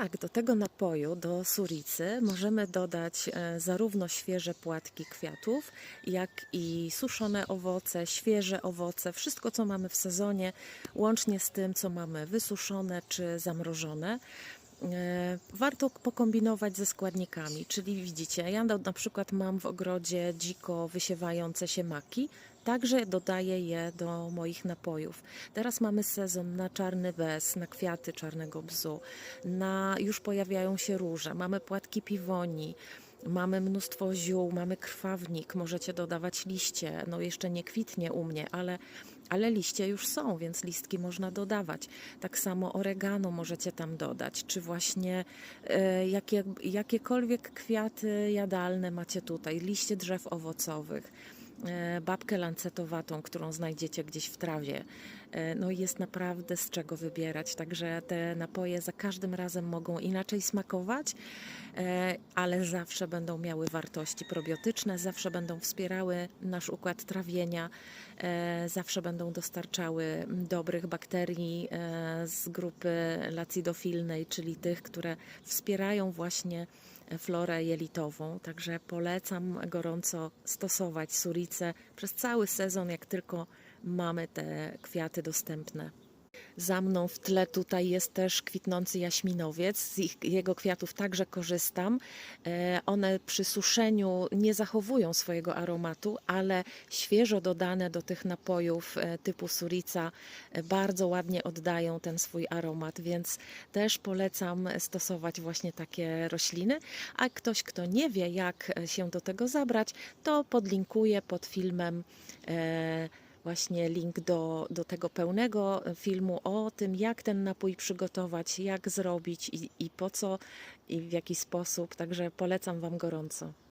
Tak, do tego napoju, do suricy, możemy dodać e, zarówno świeże płatki kwiatów, jak i suszone owoce, świeże owoce, wszystko co mamy w sezonie, łącznie z tym, co mamy wysuszone czy zamrożone. E, Warto pokombinować ze składnikami, czyli widzicie, ja na przykład mam w ogrodzie dziko wysiewające się maki, także dodaję je do moich napojów. Teraz mamy sezon na czarny bez, na kwiaty czarnego bzu, na już pojawiają się róże, mamy płatki piwoni. Mamy mnóstwo ziół, mamy krwawnik, możecie dodawać liście. No jeszcze nie kwitnie u mnie, ale, ale liście już są, więc listki można dodawać. Tak samo oregano możecie tam dodać, czy właśnie e, jakie, jakiekolwiek kwiaty jadalne macie tutaj, liście drzew owocowych babkę lancetowatą, którą znajdziecie gdzieś w trawie. E, No jest naprawdę z czego wybierać, także te napoje za każdym razem mogą inaczej smakować, e, ale zawsze będą miały wartości probiotyczne, zawsze będą wspierały nasz układ trawienia, e, zawsze będą dostarczały dobrych bakterii e, z grupy lacidofilnej, czyli tych, które wspierają właśnie florę jelitową. Także polecam gorąco stosować suricę przez cały sezon, jak tylko mamy te kwiaty dostępne. Za mną w tle tutaj jest też kwitnący jaśminowiec. Z ich, jego kwiatów także korzystam. E, one przy suszeniu nie zachowują swojego aromatu, ale świeżo dodane do tych napojów e, typu surica e, bardzo ładnie oddają ten swój aromat, więc też polecam stosować właśnie takie rośliny. A ktoś, kto nie wie, jak się do tego zabrać, to podlinkuję pod filmem. Właśnie link do, do tego pełnego filmu o tym, jak ten napój przygotować, jak zrobić i, i po co i w jaki sposób. Także polecam Wam gorąco.